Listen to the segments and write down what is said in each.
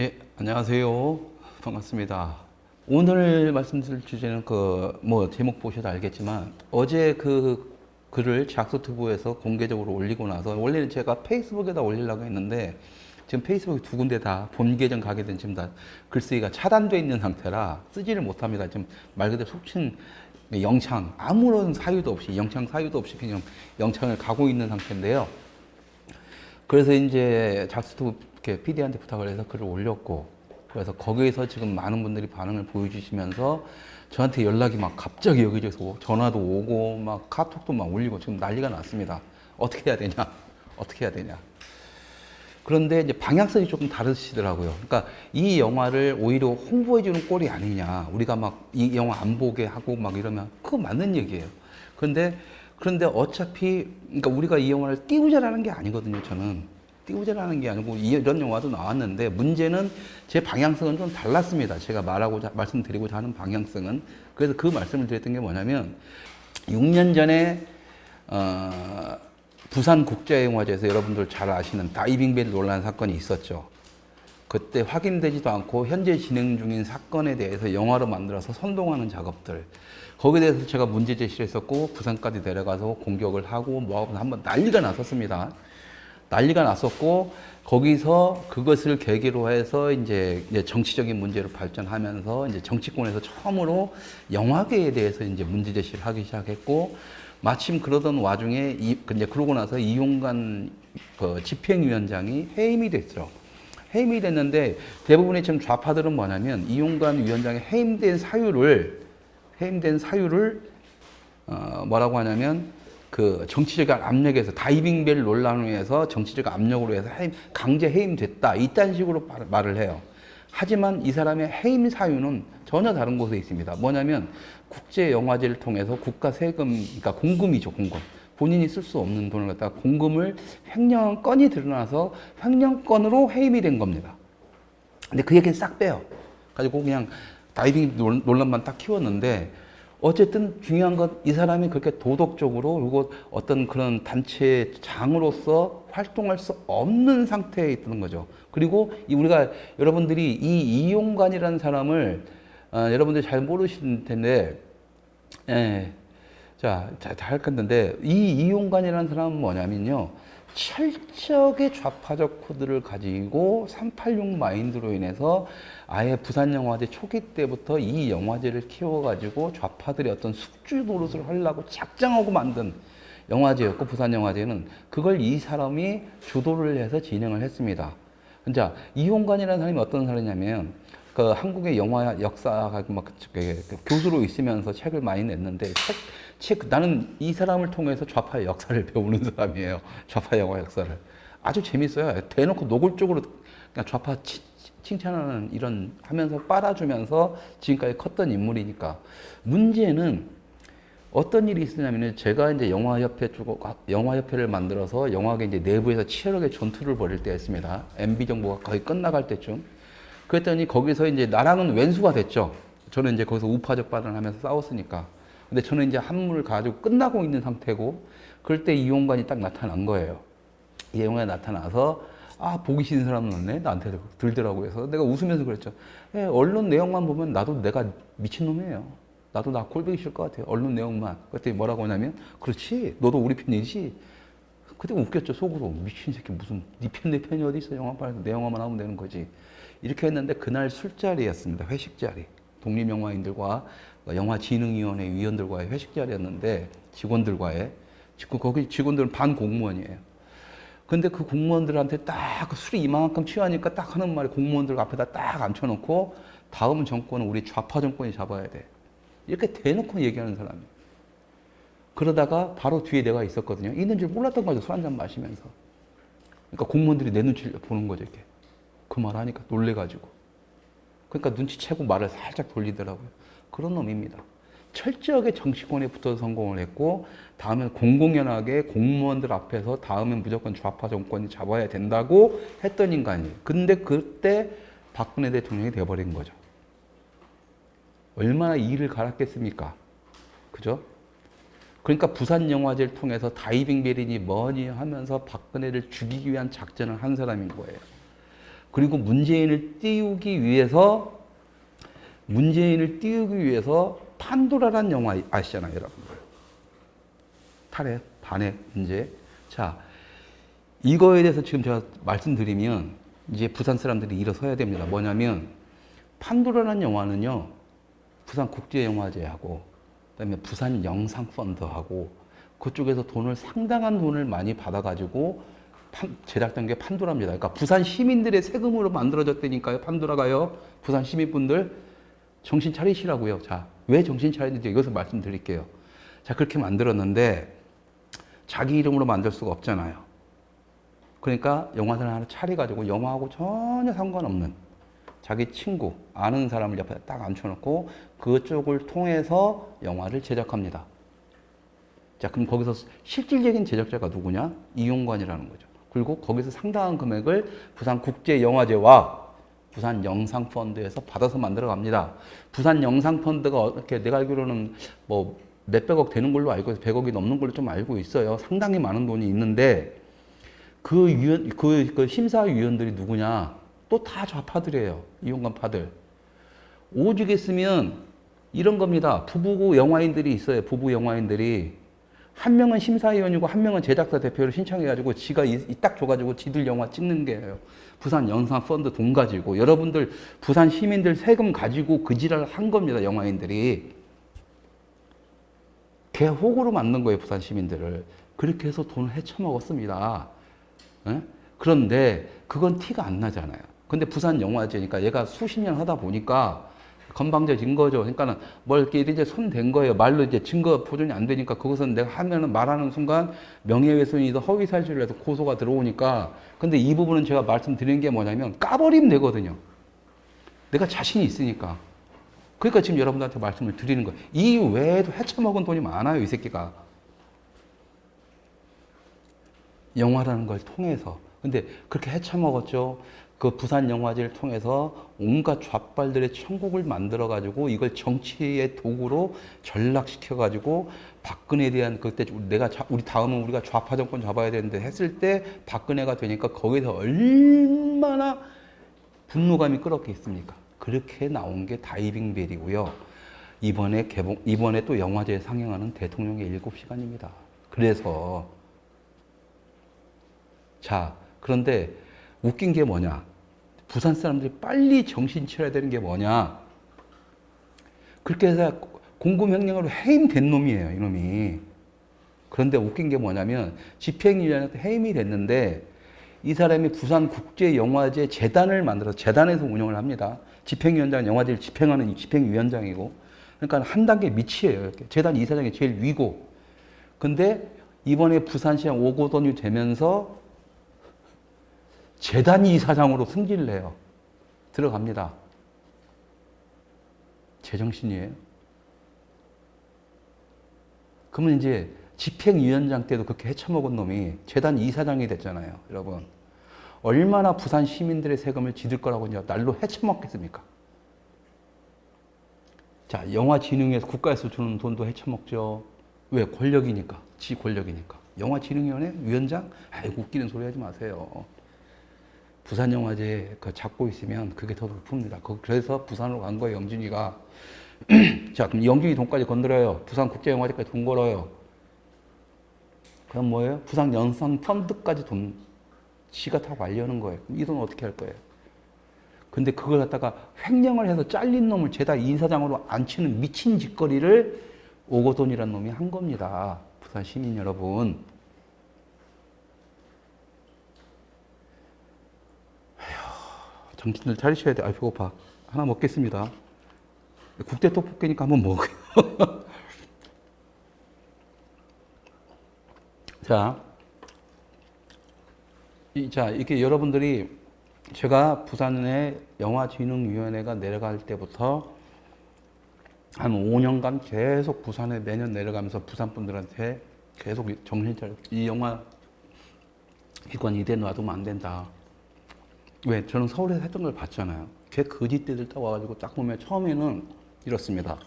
예, 안녕하세요. 반갑습니다. 오늘 말씀드릴 주제는 그 뭐 제목 보셔도 알겠지만 어제 그 글을 작소튜브에서 공개적으로 올리고 나서 원래는 제가 페이스북에다 올리려고 했는데 지금 페이스북 두 군데 다 본 계정 가게 된 지금 다 글쓰기가 차단돼 있는 상태라 쓰지를 못합니다. 지금 말 그대로 속친 영창 아무런 사유도 없이 영창 사유도 없이 그냥 영창을 가고 있는 상태인데요. 그래서 이제 작스투 이렇게 PD한테 부탁을 해서 글을 올렸고 그래서 거기에서 지금 많은 분들이 반응을 보여주시면서 저한테 연락이 막 갑자기 여기저기서 오- 전화도 오고 막 카톡도 막 올리고 지금 난리가 났습니다. 어떻게 해야 되냐? 어떻게 해야 되냐? 그런데 이제 방향성이 조금 다르시더라고요. 그러니까 이 영화를 오히려 홍보해주는 꼴이 아니냐. 우리가 막 이 영화 안 보게 하고 막 이러면 그거 맞는 얘기예요. 그런데 그런데 어차피 그러니까 우리가 이 영화를 띄우자라는 게 아니거든요. 저는 띄우자라는 게 아니고 이- 이런 영화도 나왔는데 문제는 제 방향성은 좀 달랐습니다. 제가 말하고자 말씀드리고자 하는 방향성은 그래서 그 말씀을 드렸던 게 뭐냐면 6년 전에 어, 부산 국제영화제에서 여러분들 잘 아시는 다이빙벨 논란 사건이 있었죠. 그때 확인되지도 않고 현재 진행 중인 사건에 대해서 영화로 만들어서 선동하는 작업들 거기에 대해서 제가 문제 제시를 했었고 부산까지 내려가서 공격을 하고 뭐 하고 한번 난리가 났었습니다. 난리가 났었고 거기서 그것을 계기로 해서 이제, 정치적인 문제로 발전하면서 이제 정치권에서 처음으로 영화계에 대해서 이제 문제 제시를 하기 시작했고 마침 그러던 와중에 이 이제 그러고 나서 이용관 그 집행위원장이 해임이 됐죠. 해임이 됐는데 대부분의 지금 좌파들은 뭐냐면 이용관 위원장의 해임된 사유를 해임된 사유를 어, 뭐라고 하냐면 그 정치적 압력에서 다이빙벨 논란을 위해서 정치적 압력으로 해서 해임, 강제 해임됐다 이딴 식으로 말- 말을 해요. 하지만 이 사람의 해임 사유는 전혀 다른 곳에 있습니다. 뭐냐면 국제 영화제를 통해서 국가 세금, 그러니까 공금이죠, 공금. 본인이 쓸 수 없는 돈을 갖다가 공금을 횡령한 건이 드러나서 횡령건으로 해임이 된 겁니다. 근데 그 얘기는 싹 빼요. 가지고 그냥 다이빙 논- 논란만 딱 키웠는데 어쨌든 중요한 건 이 사람이 그렇게 도덕적으로 그리고 어떤 그런 단체 장으로서 활동할 수 없는 상태에 있다는 거죠. 그리고 이 우리가 여러분들이 이 이용관이라는 사람을 어, 여러분들이 잘 모르실 텐데 예. 자, 잘, 잘 건데, 이 이용관이라는 사람은 뭐냐면요. 철저하게 좌파적 코드를 가지고 386 마인드로 인해서 아예 부산 영화제 초기 때부터 이 영화제를 키워가지고 좌파들의 어떤 숙주 노릇을 하려고 작정하고 만든 영화제였고, 부산 영화제는 그걸 이 사람이 주도를 해서 진행을 했습니다. 자, 이용관이라는 사람이 어떤 사람이냐면, 그 한국의 영화 역사가 교수로 있으면서 책을 많이 냈는데 책, 책 나는 이 사람을 통해서 좌파의 역사를 배우는 사람이에요. 좌파 영화 역사를 아주 재밌어요. 대놓고 노골적으로 그냥 좌파 치- 칭찬하는 이런 하면서 빨아주면서 지금까지 컸던 인물이니까 문제는 어떤 일이 있었냐면은 제가 이제 영화협회 쪽 영화협회를 만들어서 영화계 이제 내부에서 치열하게 전투를 벌일 때였습니다. MB 정부가 거의 끝나갈 때쯤. 그랬더니 거기서 이제 나랑은 왼수가 됐죠. 저는 이제 거기서 우파적 발언을 하면서 싸웠으니까. 근데 저는 이제 한물을 가지고 끝나고 있는 상태고, 그럴 때 이용관이 딱 나타난 거예요. 이용관이 나타나서, 아, 보기 싫은 사람은 없네? 나한테 들더라고요. 그래서 내가 웃으면서 그랬죠. 예, 언론 내용만 보면 나도 내가 미친 놈이에요. 나도 나 꼴보기 싫을 것 같아요. 언론 내용만. 그랬더니 뭐라고 하냐면, 그렇지. 너도 우리 편이지. 그때 웃겼죠 속으로 미친 새끼 무슨 네편내 편이 어디 있어 영화판에서 내 영화만 하면 되는 거지 이렇게 했는데 그날 술자리였습니다 회식 자리 독립영화인들과 영화진흥위원회 위원들과의 회식 자리였는데 직원들과의 지금 거기 직원들은 반 공무원이에요 근데 그 공무원들한테 딱그 술이 이만큼 취하니까 딱 하는 말이 공무원들 앞에다 딱 앉혀놓고 다음 정권은 우리 좌파 정권이 잡아야 돼 이렇게 대놓고 얘기하는 사람이에요 그러다가 바로 뒤에 내가 있었거든요. 있는 줄 몰랐던 거죠. 술 한 잔 마시면서. 그러니까 공무원들이 내 눈치를 보는 거죠. 이렇게. 그 말 하니까 놀래가지고. 그러니까 눈치채고 말을 살짝 돌리더라고요. 그런 놈입니다. 철저하게 정치권에 붙어서 성공을 했고, 다음엔 공공연하게 공무원들 앞에서 다음엔 무조건 좌파 정권이 잡아야 된다고 했던 인간이에요. 근데 그때 박근혜 대통령이 돼버린 거죠. 얼마나 이를 갈았겠습니까? 그죠? 그러니까 부산 영화제를 통해서 다이빙 베린이 뭐니 하면서 박근혜를 죽이기 위한 작전을 한 사람인 거예요. 그리고 문재인을 띄우기 위해서 문재인을 띄우기 위해서 판도라란 영화 아시잖아요, 여러분들. 탈핵, 반핵 문제. 자, 이거에 대해서 지금 제가 말씀드리면 이제 부산 사람들이 일어서야 됩니다. 뭐냐면 판도라는 영화는요. 부산 국제 영화제하고 그다음에 부산 영상 펀드하고 그쪽에서 돈을 상당한 돈을 많이 받아 가지고 판- 제작된 게 판도라입니다. 그러니까 부산 시민들의 세금으로 만들어졌다니까요. 판도라가요. 부산 시민분들 정신 차리시라고요. 자, 왜 정신 차리는지 이것을 말씀드릴게요. 자, 그렇게 만들었는데 자기 이름으로 만들 수가 없잖아요. 그러니까 영화사를 하나 차려가지고 영화하고 전혀 상관없는 자기 친구, 아는 사람을 옆에 딱 앉혀놓고 그쪽을 통해서 영화를 제작합니다. 자, 그럼 거기서 실질적인 제작자가 누구냐? 이용관이라는 거죠. 그리고 거기서 상당한 금액을 부산 국제영화제와 부산 영상펀드에서 받아서 만들어 갑니다. 부산 영상펀드가 어떻게 내가 알기로는 뭐 몇백억 되는 걸로 알고 있어요. 100억이 넘는 걸로 좀 알고 있어요. 상당히 많은 돈이 있는데 그 위원, 그, 그 심사위원들이 누구냐? 또 다 좌파들이에요. 이용관파들. 오죽했으면 이런 겁니다. 부부 영화인들이 있어요. 부부 영화인들이. 한 명은 심사위원이고 한 명은 제작사 대표를 신청해가지고 지가 이, 이 딱 줘가지고 지들 영화 찍는 게예요. 부산 영상 펀드 돈 가지고 여러분들 부산 시민들 세금 가지고 그 지랄을 한 겁니다. 영화인들이. 개 호구로 만든 거예요. 부산 시민들을. 그렇게 해서 돈을 헤쳐먹었습니다. 예? 그런데 그건 티가 안 나잖아요. 근데 부산 영화제니까 얘가 수십 년 하다 보니까 건방져진 거죠. 그러니까는 뭘 이렇게 이제 손댄 거예요. 말로 이제 증거 보존이 안 되니까 그것은 내가 하면은 말하는 순간 명예훼손이든 허위 사실을 해서 고소가 들어오니까 근데 이 부분은 제가 말씀드리는 게 뭐냐면 까버리면 되거든요. 내가 자신이 있으니까. 그러니까 지금 여러분들한테 말씀을 드리는 거예요. 이 외에도 헤쳐먹은 돈이 많아요, 이 새끼가. 영화라는 걸 통해서. 근데 그렇게 헤쳐먹었죠. 그 부산 영화제를 통해서 온갖 좌빨들의 천국을 만들어 가지고 이걸 정치의 도구로 전락시켜 가지고 박근혜에 대한 그때 내가 자- 우리 다음은 우리가 좌파 정권 잡아야 되는데 했을 때 박근혜가 되니까 거기서 얼마나 분노감이 끌었게 있습니까? 그렇게 나온 게 다이빙 벨이고요. 이번에 개봉, 이번에 또 영화제에 상영하는 대통령의 일곱 시간입니다. 그래서, 자, 그런데 웃긴 게 뭐냐? 부산 사람들이 빨리 정신 차려야 되는 게 뭐냐? 그렇게 해서 공금횡령으로 해임된 놈이에요, 이놈이. 그런데 웃긴 게 뭐냐면 집행위원회한테 해임이 됐는데 이 사람이 부산 국제영화제 재단을 만들어서 재단에서 운영을 합니다. 집행위원장은 영화제를 집행하는 이 집행위원장이고 그러니까 한 단계 밑이에요. 이렇게. 재단 이사장이 제일 위고. 근데 이번에 부산시장 오고돈이 되면서 재단 이사장으로 승진을 해요. 들어갑니다. 제정신이에요. 그러면 이제 집행위원장 때도 그렇게 헤쳐먹은 놈이 재단 이사장이 됐잖아요, 여러분. 얼마나 부산 시민들의 세금을 지들 거라고 이제 날로 헤쳐먹겠습니까? 자, 영화진흥위에서 국가에서 주는 돈도 헤쳐먹죠. 왜? 권력이니까. 지 권력이니까. 영화진흥위원회 위원장? 아이고, 웃기는 소리 하지 마세요. 부산 영화제 그 잡고 있으면 그게 더 높습니다. 그- 그래서 부산으로 간 거예요, 영준이가. 자, 그럼 영준이 돈까지 건드려요. 부산 국제 영화제까지 돈 걸어요. 그럼 뭐예요? 부산 연산 펀드까지 돈 지가 다 관리하는 거예요. 이 돈 어떻게 할 거예요? 근데 그걸 갖다가 횡령을 해서 잘린 놈을 죄다 이사장으로 앉히는 미친 짓거리를 오고돈이라는 놈이 한 겁니다. 부산 시민 여러분. 아휴, 정신을 차리셔야 돼. 아, 배고파. 하나 먹겠습니다. 국대 떡볶이니까 한번 먹어요. 자, 이, 자, 이렇게 여러분들이 제가 부산에 영화진흥위원회가 내려갈 때부터 한 5년간 계속 부산에 매년 내려가면서 부산 분들한테 계속 정신 차려. 이 영화 기관 이대 놔두면 안 된다. 왜? 저는 서울에서 했던 걸 봤잖아요. 걔 거짓대들 딱 와가지고 딱 보면 처음에는 이렇습니다.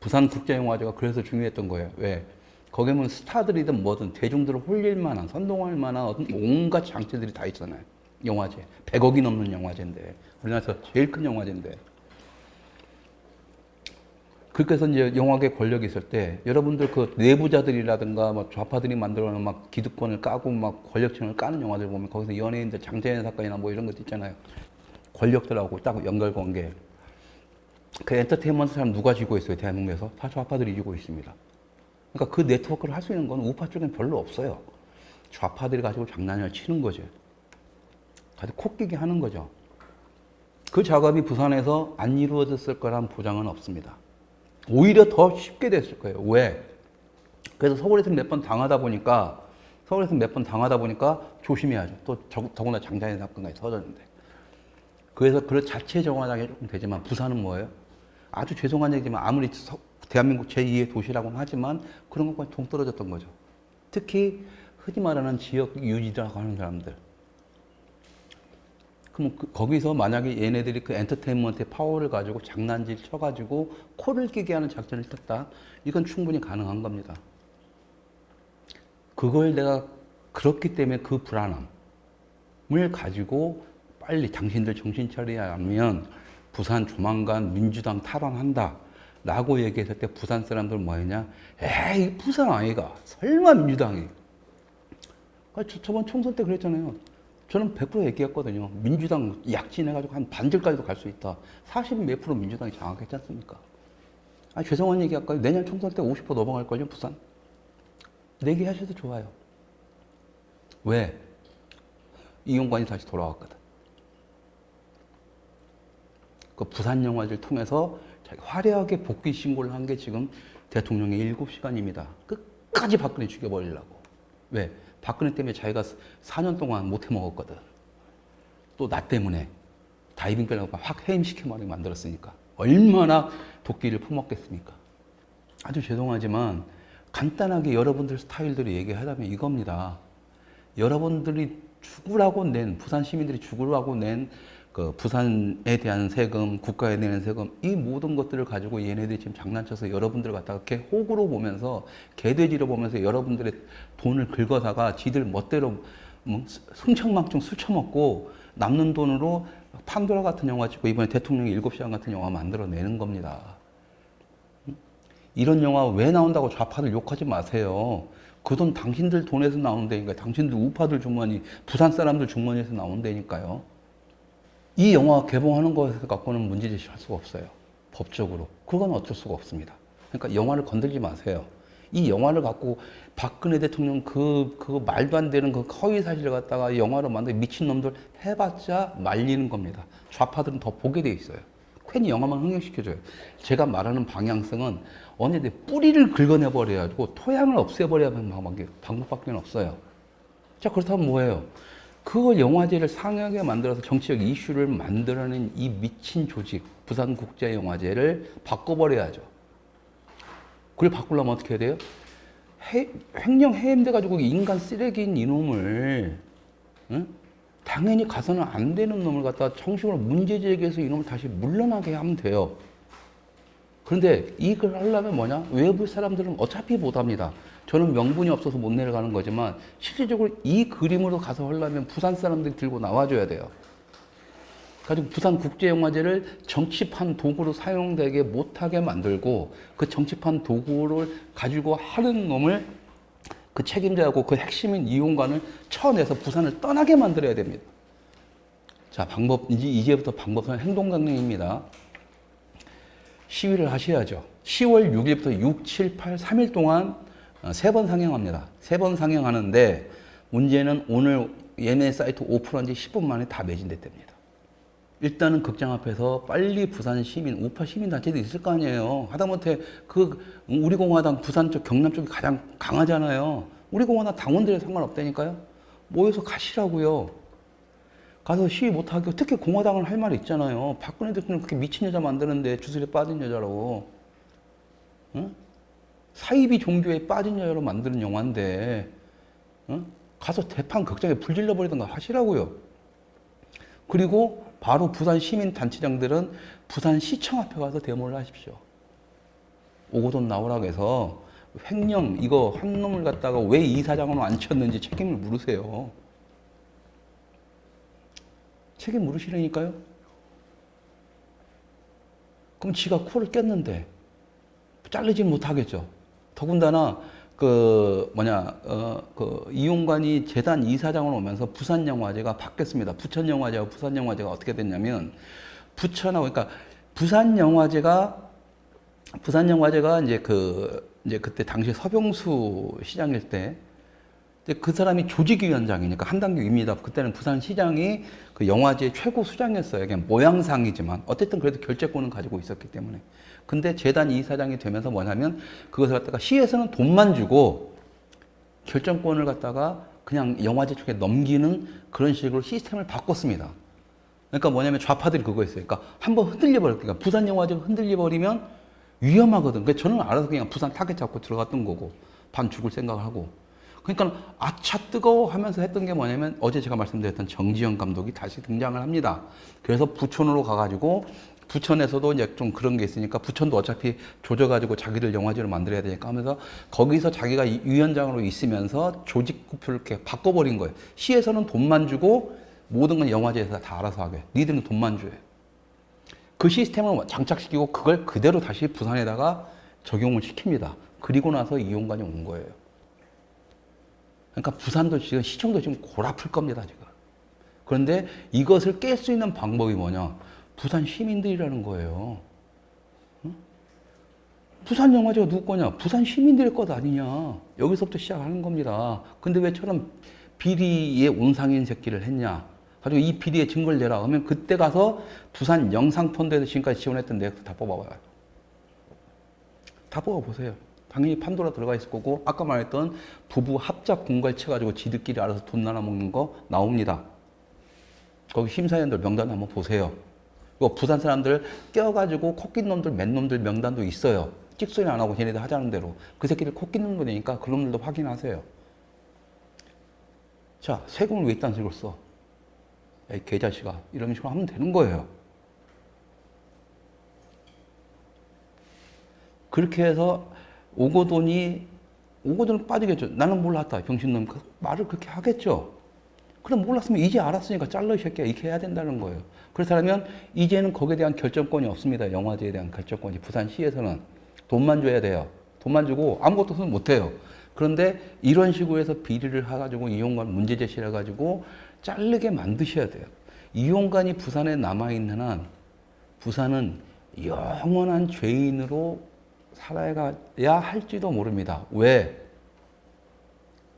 부산 국제영화제가 그래서 중요했던 거예요. 왜? 거기 면 스타들이든 뭐든 대중들을 홀릴 만한, 선동할 만한 어떤 온갖 장치들이 다 있잖아요. 영화제. 100억이 넘는 영화제인데. 우리나라에서 제일 큰 영화제인데. 그래서 이제 영화계 권력이 있을 때 여러분들 그 내부자들이라든가 막 좌파들이 만들어놓은 막 기득권을 까고 막 권력층을 까는 영화들 보면 거기서 연예인들 장재현 사건이나 뭐 이런 것도 있잖아요. 권력들하고 딱 연결 관계. 그 엔터테인먼트 사람 누가 쥐고 있어요 대한민국에서 다 좌파들이 쥐고 있습니다. 그러니까 그 네트워크를 할 수 있는 건 우파 쪽엔 별로 없어요. 좌파들이 가지고 장난을 치는 거죠. 가지고 코끼기 하는 거죠. 그 작업이 부산에서 안 이루어졌을 거란 보장은 없습니다. 오히려 더 쉽게 됐을 거예요. 왜? 그래서 서울에서 몇 번 당하다 보니까 서울에서 몇 번 당하다 보니까 조심해야죠. 또 저- 더구나 장자연 사건까지 터졌는데. 그래서 그 자체 정화장이 조금 되지만 부산은 뭐예요? 아주 죄송한 얘기지만 아무리 서- 대한민국 제2의 도시라고는 하지만 그런 것과 동떨어졌던 거죠. 특히 흔히 말하는 지역 유지라고 하는 사람들. 그럼 그- 거기서 만약에 얘네들이 그 엔터테인먼트의 파워를 가지고 장난질 쳐가지고 코를 끼게 하는 작전을 쳤다. 이건 충분히 가능한 겁니다. 그걸 내가 그렇기 때문에 그 불안함을 가지고 빨리 당신들 정신 차려야 하면 부산 조만간 민주당 탈환한다. 라고 얘기했을 때 부산 사람들 뭐 했냐? 에이, 부산 아이가. 설마 민주당이. 아, 저, 저번 총선 때 그랬잖아요. 저는 100% 얘기했거든요. 민주당 약진해가지고 한 반절까지도 갈 수 있다. 40몇 프로 민주당이 장악했지 않습니까? 아, 죄송한 얘기 할까요? 내년 총선 때 50% 넘어갈걸요, 부산? 내기하셔도 좋아요. 왜? 이용관이 다시 돌아왔거든. 그 부산 영화제를 통해서 화려하게 복귀 신고를 한 게 지금 대통령의 7시간입니다. 끝까지 박근혜 죽여버리려고. 왜? 박근혜 때문에 자기가 4년 동안 못 해먹었거든. 또 나 때문에 다이빙 벨라고 확 해임시켜버리게 만들었으니까. 얼마나 도끼를 품었겠습니까? 아주 죄송하지만 간단하게 여러분들 스타일대로 얘기하자면 이겁니다. 여러분들이 죽으라고 낸 부산 시민들이 죽으라고 낸 그 부산에 대한 세금, 국가에 내는 세금 이 모든 것들을 가지고 얘네들이 지금 장난쳐서 여러분들 갖다가 이렇게 호구로 보면서 개돼지로 보면서 여러분들의 돈을 긁어다가 지들 멋대로 뭐 승천망청 수쳐먹고 남는 돈으로 판도라 같은 영화 찍고 이번에 대통령이 일곱 시간 같은 영화 만들어내는 겁니다. 이런 영화 왜 나온다고 좌파들 욕하지 마세요. 그 돈 당신들 돈에서 나온다니까. 당신들 우파들 주머니, 부산 사람들 주머니에서 나온다니까요. 이 영화 개봉하는 거 갖고는 문제제시 할 수가 없어요. 법적으로. 그건 어쩔 수가 없습니다. 그러니까 영화를 건들지 마세요. 이 영화를 갖고 박근혜 대통령 그, 그 말도 안 되는 그 허위 사실을 갖다가 영화로 만들 미친놈들 해봤자 말리는 겁니다. 좌파들은 더 보게 돼 있어요. 괜히 영화만 흥행시켜줘요. 제가 말하는 방향성은 언제든 뿌리를 긁어내버려가지고 토양을 없애버려야 하는 방법밖에 없어요. 자, 그렇다면 뭐예요? 그걸 영화제를 상하게 만들어서 정치적 이슈를 만들어낸 이 미친 조직, 부산국제영화제를 바꿔버려야죠. 그걸 바꾸려면 어떻게 해야 돼요? 해, 횡령 해임돼 가지고 인간 쓰레기인 이놈을, 응? 당연히 가서는 안 되는 놈을 갖다 정식으로 문제 제기해서 이놈을 다시 물러나게 하면 돼요. 그런데 이걸 하려면 뭐냐? 외부 사람들은 어차피 못 합니다. 저는 명분이 없어서 못 내려가는 거지만 실질적으로 이 그림으로 가서 하려면 부산 사람들이 들고 나와줘야 돼요. 가지고 부산 국제영화제를 정치판 도구로 사용되게 못하게 만들고 그 정치판 도구를 가지고 하는 놈을 그 책임자하고 그 핵심인 이용관을 쳐내서 부산을 떠나게 만들어야 됩니다. 자, 방법, 이제, 이제부터 방법은 행동강령입니다. 시위를 하셔야죠. 10월 6일부터 6, 7, 8, 3일 동안 어, 세 번 상영합니다. 세 번 상영하는데 문제는 오늘 예매 사이트 오픈한 지 10분 만에 다 매진됐답니다. 일단은 극장 앞에서 빨리 부산 시민, 우파 시민단체도 있을 거 아니에요. 하다못해 그 우리 공화당 부산 쪽, 경남 쪽이 가장 강하잖아요. 우리 공화당 당원들에 상관없다니까요. 모여서 가시라고요. 가서 시위 못하게 특히 공화당은 할 말이 있잖아요. 박근혜 대통령 그렇게 미친 여자 만드는데 주술에 빠진 여자라고. 응? 사이비 종교에 빠진 여자로 만드는 영화인데 응? 가서 대판 극장에 불 질러버리던가 하시라고요. 그리고 바로 부산 시민 단체장들은 부산 시청 앞에 가서 데모를 하십시오. 오고돈 나오라고 해서 횡령 이거 한 놈을 갖다가 왜 이사장으로 안 쳤는지 책임을 물으세요. 책임 물으시라니까요. 그럼 지가 코를 깼는데 자르지 못하겠죠. 더군다나 그 뭐냐 어 그 이용관이 재단 이사장으로 오면서 부산 영화제가 바뀌었습니다. 부천 영화제와 부산 영화제가 어떻게 됐냐면 부천하고 그러니까 부산 영화제가 부산 영화제가 이제 그 이제 그때 당시 서병수 시장일 때 그 사람이 조직위원장이니까 한 단계 위입니다. 그때는 부산시장이 그 영화제 최고 수장이었어요. 그냥 모양상이지만 어쨌든 그래도 결재권은 가지고 있었기 때문에. 근데 재단 이사장이 되면서 뭐냐면 그것을 갖다가 시에서는 돈만 주고 결정권을 갖다가 그냥 영화제 쪽에 넘기는 그런 식으로 시스템을 바꿨습니다. 그러니까 뭐냐면 좌파들이 그거였어요. 그러니까 한번 흔들려 버렸 그러니까 부산 영화제가 흔들려 버리면 위험하거든. 그래서 저는 알아서 그냥 부산 타겟 잡고 들어갔던 거고 반 죽을 생각을 하고. 그러니까 아차 뜨거워 하면서 했던 게 뭐냐면 어제 제가 말씀드렸던 정지영 감독이 다시 등장을 합니다. 그래서 부천으로 가가지고 부천에서도 이제 좀 그런 게 있으니까 부천도 어차피 조져가지고 자기들 영화제를 만들어야 되니까 하면서 거기서 자기가 이 위원장으로 있으면서 조직 구표를 이렇게 바꿔버린 거예요. 시에서는 돈만 주고 모든 건 영화제에서 다 알아서 하게. 니들은 돈만 줘요. 그 시스템을 장착시키고 그걸 그대로 다시 부산에다가 적용을 시킵니다. 그리고 나서 이용관이 온 거예요. 그러니까 부산도 지금 시청도 지금 골아플 겁니다, 지금. 그런데 이것을 깰 수 있는 방법이 뭐냐? 부산 시민들이라는 거예요. 응? 부산 영화제가 누구 거냐? 부산 시민들의 것 아니냐? 여기서부터 시작하는 겁니다. 근데 왜 저런 비리의 온상인 새끼를 했냐? 가지고 이 비리의 증거를 내라. 그러면 그때 가서 부산 영상펀드에서 지금까지 지원했던 내역도 다 뽑아봐요. 다 뽑아보세요. 당연히 판도라 들어가 있을 거고 아까 말했던 부부 합작 공갈채 가지고 지들끼리 알아서 돈 나눠 먹는 거 나옵니다. 거기 심사위원들 명단 한번 보세요. 이거 부산 사람들 껴가지고 코낀 놈들, 맨 놈들 명단도 있어요. 찍소리 안 하고 걔네들 하자는 대로 그 새끼들 코낀 놈들이니까 그런 놈들도 확인하세요. 자, 세금을 왜 이딴 식으로 써? 야, 이 개자식아. 이런 식으로 하면 되는 거예요. 그렇게 해서 오고돈이 오고돈은 빠지겠죠. 나는 몰랐다. 병신놈 그 말을 그렇게 하겠죠. 그럼 몰랐으면 이제 알았으니까 잘라 이 새끼야 이렇게 해야 된다는 거예요. 그렇다면 이제는 거기에 대한 결정권이 없습니다. 영화제에 대한 결정권이 부산시에서는 돈만 줘야 돼요. 돈만 주고 아무것도 손 못해요. 그런데 이런 식으로 해서 비리를 해가지고 이용관 문제 제시를 해가지고 자르게 만드셔야 돼요. 이용관이 부산에 남아있는 한 부산은 영원한 죄인으로 살아가야 할지도 모릅니다. 왜?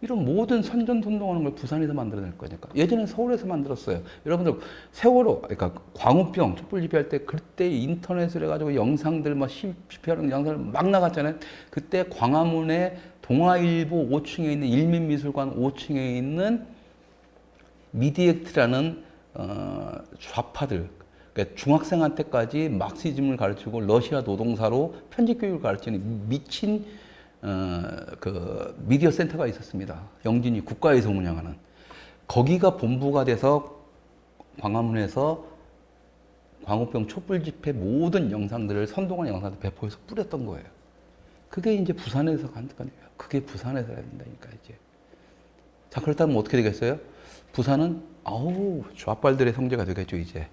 이런 모든 선전선동하는 걸 부산에서 만들어낼 거니까. 예전에 서울에서 만들었어요. 여러분들 세월호, 그러니까 광우병 촛불 집회할 때 그때 인터넷을 해가지고 영상들 막 집회하는 영상을 막 나갔잖아요. 그때 광화문에 동아일보 5층에 있는 일민미술관 5층에 있는 미디액트라는 어, 좌파들, 그러니까 중학생한테까지 막시즘을 가르치고 러시아 노동사로 편집 교육을 가르치는 미친 어, 그 미디어 센터가 있었습니다. 영진이 국가에서 운영하는 거기가 본부가 돼서 광화문에서 광우병 촛불 집회 모든 영상들을 선동한 영상들 배포해서 뿌렸던 거예요. 그게 이제 부산에서 간 거예요. 그게 부산에서 된다니까 이제. 자 그렇다면 어떻게 되겠어요? 부산은 아우 좌빨들의 성재가 되겠죠 이제.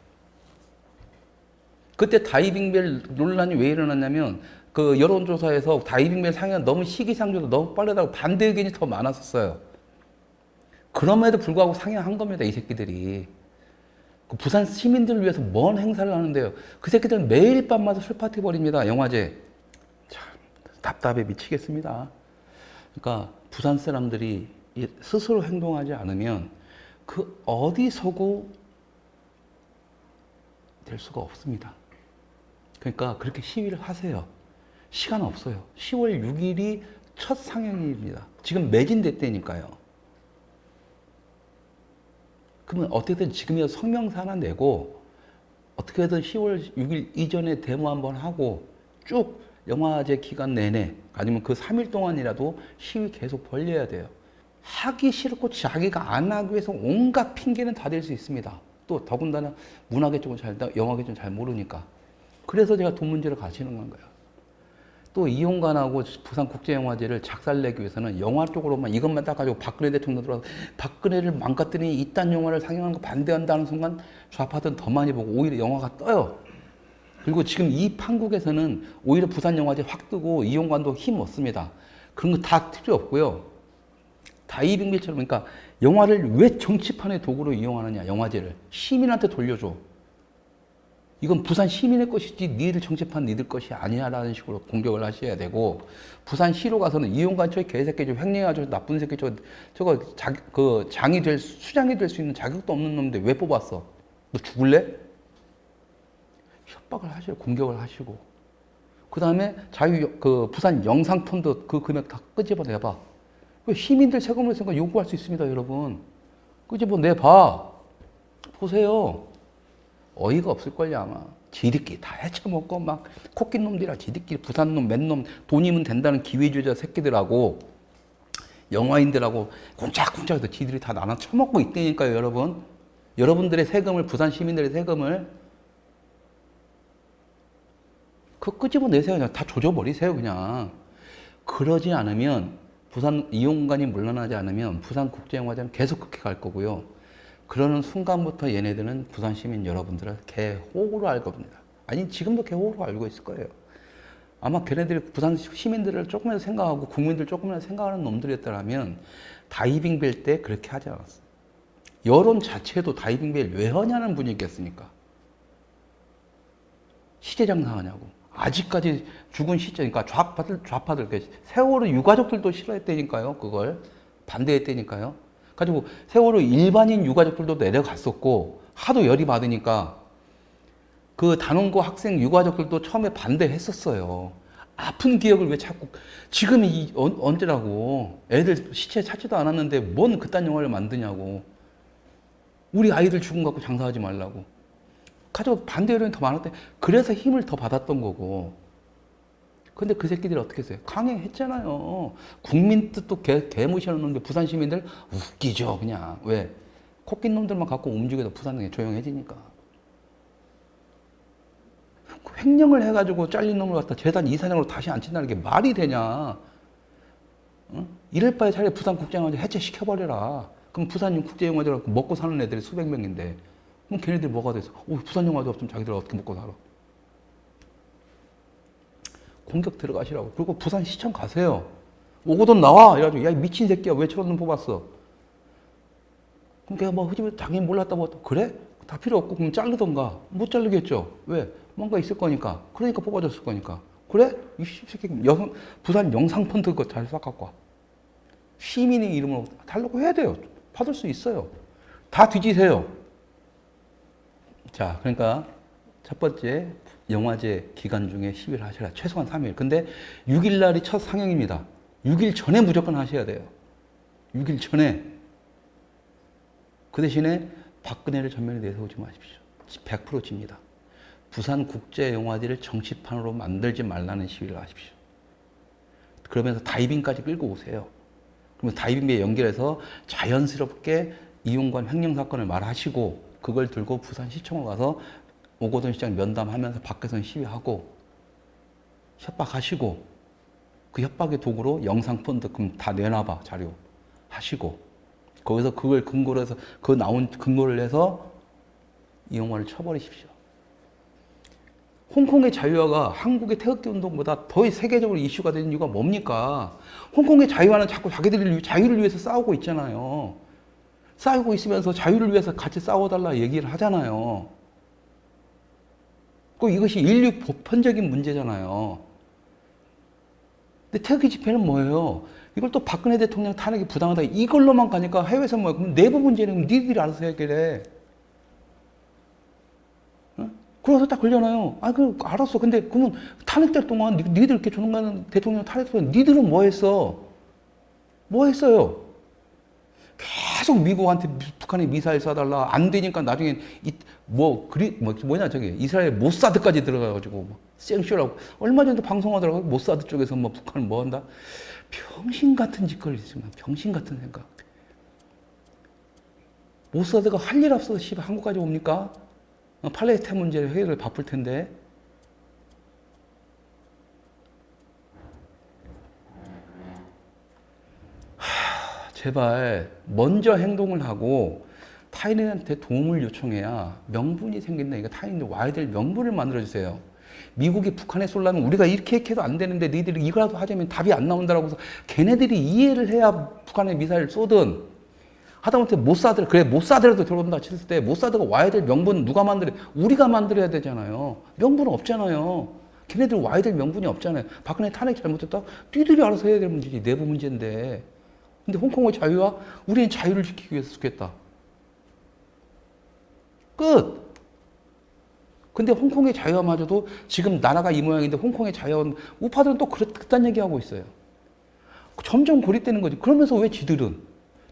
그때 다이빙벨 논란이 왜 일어났냐면 그 여론조사에서 다이빙벨 상향 너무 시기상조도 너무 빠르다고 반대 의견이 더 많았었어요. 그럼에도 불구하고 상향한 겁니다 이 새끼들이. 그 부산 시민들을 위해서 뭔 행사를 하는데요. 그 새끼들은 매일 밤마다 술 파티 벌입니다 영화제. 참 답답해 미치겠습니다. 그러니까 부산 사람들이 이- 스스로 행동하지 않으면 그 어디서고 될 수가 없습니다. 그러니까 그렇게 시위를 하세요. 시간 없어요. 10월 6일이 첫 상영일입니다. 지금 매진됐다니까요. 그러면 어떻게든 지금이라도 성명서 하나 내고 어떻게든 10월 6일 이전에 데모 한번 하고 쭉 영화제 기간 내내 아니면 그 3일 동안이라도 시위 계속 벌려야 돼요. 하기 싫고 자기가 안 하기 위해서 온갖 핑계는 다댈수 있습니다. 또 더군다나 문화계 쪽은 잘, 영화계 쪽은 잘 모르니까. 그래서 제가 돈 문제를 가시는 건가요. 또 이용관하고 부산국제영화제를 작살내기 위해서는 영화 쪽으로만 이것만 딱 가지고 박근혜 대통령 들어서 박근혜를 망가뜨리니 이딴 영화를 상영하는 거 반대한다는 순간 좌파들은 더 많이 보고 오히려 영화가 떠요. 그리고 지금 이 판국에서는 오히려 부산영화제 확 뜨고 이용관도 힘 얻습니다. 그런 거 다 필요 없고요. 다이빙빌처럼 그러니까 영화를 왜 정치판의 도구로 이용하느냐 영화제를 시민한테 돌려줘. 이건 부산 시민의 것이지 니들 정치판 니들 것이 아니야라는 식으로 공격을 하셔야 되고 부산시로 가서는 이용관 저 개새끼 좀 횡령해가지고 나쁜 새끼 저거 저거 자, 그 장이 될 수- 수장이 될 수 있는 자격도 없는 놈인데 왜 뽑았어? 너 죽을래? 협박을 하시고 공격을 하시고 그 다음에 자유 그 부산 영상펀드 그 금액 다 끄집어 내봐. 왜 시민들 세금을 쓰니까 요구할 수 있습니다, 여러분. 끄집어 내봐. 보세요. 어이가 없을걸요, 아마. 지들끼리 다 해쳐먹고 막 코낀 놈들이라 지들끼리 부산놈, 맨놈, 돈이면 된다는 기회주의자 새끼들하고 영화인들하고 쿵짝쿵짝해서 지들이 다 나눠 처먹고 있다니까요, 여러분. 여러분들의 세금을, 부산 시민들의 세금을 그 끄집어 내세요. 그냥 다 조져버리세요, 그냥. 그러지 않으면 부산 이용관이 물러나지 않으면 부산 국제영화제는 계속 그렇게 갈 거고요. 그러는 순간부터 얘네들은 부산 시민 여러분들을 개호로 알 겁니다. 아니 지금도 개호로 알고 있을 거예요. 아마 걔네들이 부산 시민들을 조금이라도 생각하고 국민들 조금이라도 생각하는 놈들이었더라면 다이빙 벨 때 그렇게 하지 않았어. 여론 자체도 다이빙 벨 왜 하냐는 분위기였으니까. 시대장사하냐고. 아직까지 죽은 시대, 그러니까 좌파들, 좌파들, 그 세월호 유가족들도 싫어했다니까요, 그걸. 반대했다니까요. 가지고 세월호 일반인 유가족들도 내려갔었고, 하도 열이 받으니까 그 단원고 학생 유가족들도 처음에 반대했었어요. 아픈 기억을 왜 자꾸, 지금이 이- 언- 언제라고. 애들 시체 찾지도 않았는데 뭔 그딴 영화를 만드냐고. 우리 아이들 죽음 갖고 장사하지 말라고. 가지고 반대 여론이 더 많았대. 그래서 힘을 더 받았던 거고. 근데 그 새끼들이 어떻게 했어요? 강행했잖아요. 국민 뜻도 개, 개무시하는 게 부산 시민들 웃기죠, 그냥. 왜? 코낀 놈들만 갖고 움직여도 부산이 조용해지니까. 횡령을 해가지고 잘린 놈을 갖다 재단 이사장으로 다시 앉힌다는 게 말이 되냐. 응? 이럴 바에 차라리 부산 국제영화제 해체시켜버려라. 그럼 부산 국제영화제 갖고 먹고 사는 애들이 수백 명인데. 그럼 걔네들 뭐가 돼서? 오, 부산 영화제 없으면 자기들 어떻게 먹고 살아? 공격 들어가시라고. 그리고 부산 시청 가세요. 오고돈 나와! 이래가지고, 야, 이 미친 새끼야. 왜놈 뽑았어? 그럼 걔가 뭐, 흐지면 당연히 몰랐다고. 또 그래? 다 필요 없고, 그럼 자르던가. 못 자르겠죠. 왜? 뭔가 있을 거니까. 그러니까 뽑아줬을 거니까. 그래? 이 새끼, 여성, 부산 영상 펀드 그거 잘 싹 갖고 와. 시민의 이름으로 달라고 해야 돼요. 받을 수 있어요. 다 뒤지세요. 자, 그러니까 첫 번째 영화제 기간 중에 10일 하셔라. 최소한 3일. 근데 6일 날이 첫 상영입니다. 6일 전에 무조건 하셔야 돼요. 6일 전에. 그 대신에 박근혜를 전면에 내세우지 마십시오. 100% 집니다. 부산 국제영화제를 정치판으로 만들지 말라는 시위를 하십시오. 그러면서 다이빙까지 끌고 오세요. 그러면 다이빙비에 연결해서 자연스럽게 이용관 횡령 사건을 말하시고 그걸 들고 부산시청을 가서 오고돈 시장 면담하면서 밖에서는 시위하고 협박하시고 그 협박의 도구로 영상 펀드 그럼 다 내놔봐 자료 하시고 거기서 그걸 근거로 해서 그 나온 근거를 해서 이용관을 쳐버리십시오. 홍콩의 자유화가 한국의 태극기 운동보다 더 세계적으로 이슈가 되는 이유가 뭡니까? 홍콩의 자유화는 자꾸 자기들이 위- 자유를 위해서 싸우고 있잖아요. 싸우고 있으면서 자유를 위해서 같이 싸워달라 얘기를 하잖아요. 그 이것이 인류 보편적인 문제잖아요. 근데 태극기 집회는 뭐예요? 이걸 또 박근혜 대통령 탄핵이 부당하다 이걸로만 가니까 해외에서 뭐야? 그럼 내부 문제는 니들이 알아서 해결해. 응? 그래서 딱 걸려나요. 아, 그 알았어. 근데 그러면 탄핵될 동안 니- 니들 이렇게 조롱하는 대통령 탄핵되면 니들은 뭐 했어? 뭐 했어요? 계속 미국한테 미- 북한에 미사일 쏴달라 안 되니까 나중에 이, 뭐 그리 뭐 뭐냐 저기 이스라엘 모사드까지 들어가가지고 뭐 생쇼라고 얼마 전에도 방송하더라고 모사드 쪽에서 뭐 북한을 뭐 한다? 병신 같은 짓거리지만 병신 같은 생각. 모사드가 할 일 없어서 씨발 한국까지 옵니까? 어, 팔레스타인 문제 회의를 바쁠 텐데. 하, 제발 먼저 행동을 하고 타인한테 도움을 요청해야 명분이 생긴다니까 타인들 와야 될 명분을 만들어 주세요. 미국이 북한에 쏠라면 우리가 이렇게 이렇게 해도 안 되는데 너희들이 이거라도 하자면 답이 안 나온다라고 해서 걔네들이 이해를 해야 북한에 미사일 쏘든 하다못해 못 쏴들 그래 못 쏴더라도 들어온다 쳤을 때못 쏴드가 와야 될 명분 누가 만들어 우리가 만들어야 되잖아요. 명분은 없잖아요. 걔네들 와야 될 명분이 없잖아요. 박근혜 탄핵 잘못했다? 니들이 알아서 해야 될 문제지. 내부 문제인데. 근데 홍콩의 자유와 우리는 자유를 지키기 위해서 죽겠다 끝. 근데 홍콩의 자유화마저도 지금 나라가 이 모양인데 홍콩의 자유화 우파들은 또 그렇, 그딴 얘기하고 있어요. 점점 고립되는 거지. 그러면서 왜 지들은?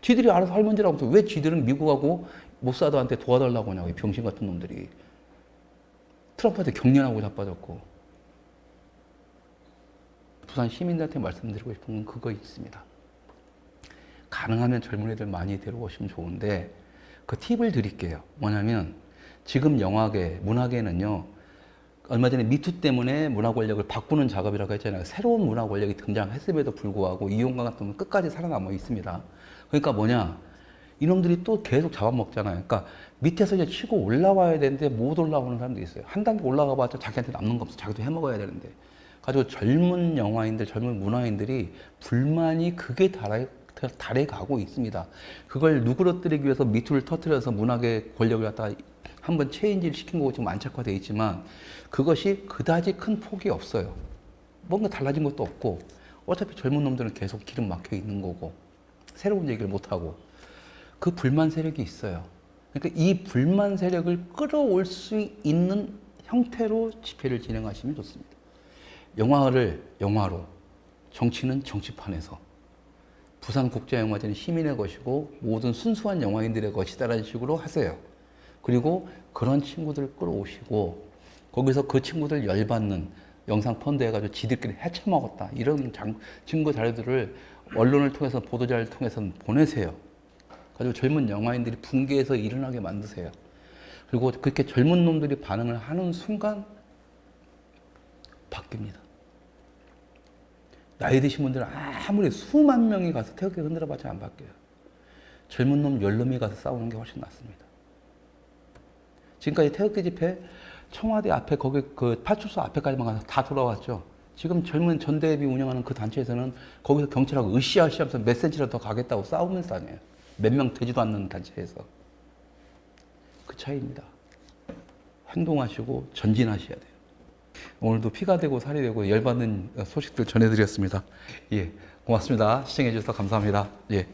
지들이 알아서 할 문제라고 해서 왜 지들은 미국하고 모사드한테 도와달라고 하냐고 이 병신 같은 놈들이. 트럼프한테 격려하고 자빠졌고. 부산 시민들한테 말씀드리고 싶은 건 그거 있습니다. 가능하면 젊은 애들 많이 데려오시면 좋은데 그 팁을 드릴게요. 뭐냐면 지금 영화계, 문화계는요. 얼마 전에 미투 때문에 문화 권력을 바꾸는 작업이라고 했잖아요. 새로운 문화 권력이 등장했음에도 불구하고 이용과 같은 건 끝까지 살아남아 있습니다. 그러니까 뭐냐? 이놈들이 또 계속 잡아먹잖아요. 그러니까 밑에서 이제 치고 올라와야 되는데 못 올라오는 사람도 있어요. 한 단계 올라가 봤자 자기한테 남는 거 없어. 자기도 해먹어야 되는데. 가지고 젊은 영화인들, 젊은 문화인들이 불만이 극에 달해, 달해 가고 있습니다. 그걸 누그러뜨리기 위해서 미투를 터뜨려서 문학의 권력을 갖다가 한번 체인지를 시킨 거고 지금 안착화되어 있지만 그것이 그다지 큰 폭이 없어요. 뭔가 달라진 것도 없고 어차피 젊은 놈들은 계속 기름 막혀 있는 거고 새로운 얘기를 못 하고 그 불만 세력이 있어요. 그러니까 이 불만 세력을 끌어올 수 있는 형태로 집회를 진행하시면 좋습니다. 영화를 영화로, 정치는 정치판에서, 부산국제영화제는 시민의 것이고 모든 순수한 영화인들의 것이다라는 식으로 하세요. 그리고 그런 친구들을 끌어오시고 거기서 그 친구들 열받는 영상 펀드 해가지고 지들끼리 해쳐먹었다 이런 장, 증거 자료들을 언론을 통해서 보도자를 통해서 보내세요. 가지고 젊은 영화인들이 붕괴해서 일어나게 만드세요. 그리고 그렇게 젊은 놈들이 반응을 하는 순간 바뀝니다. 나이 드신 분들은 아무리 수만 명이 가서 태극기 흔들어봤자 안 바뀌어요. 젊은 놈 열 놈이 가서 싸우는 게 훨씬 낫습니다. 지금까지 태극기 집회 청와대 앞에 거기 그 파출소 앞에까지만 가서 다 돌아왔죠. 지금 젊은 전대협이 운영하는 그 단체에서는 거기서 경찰하고 으쌰으쌰 하면서 몇 센치라도 더 가겠다고 싸우면서 다녀요. 몇 명 되지도 않는 단체에서. 그 차이입니다. 행동하시고 전진하셔야 돼요. 오늘도 피가 되고 살이 되고 열받는 소식들 전해드렸습니다. 예, 고맙습니다. 시청해주셔서 감사합니다. 예.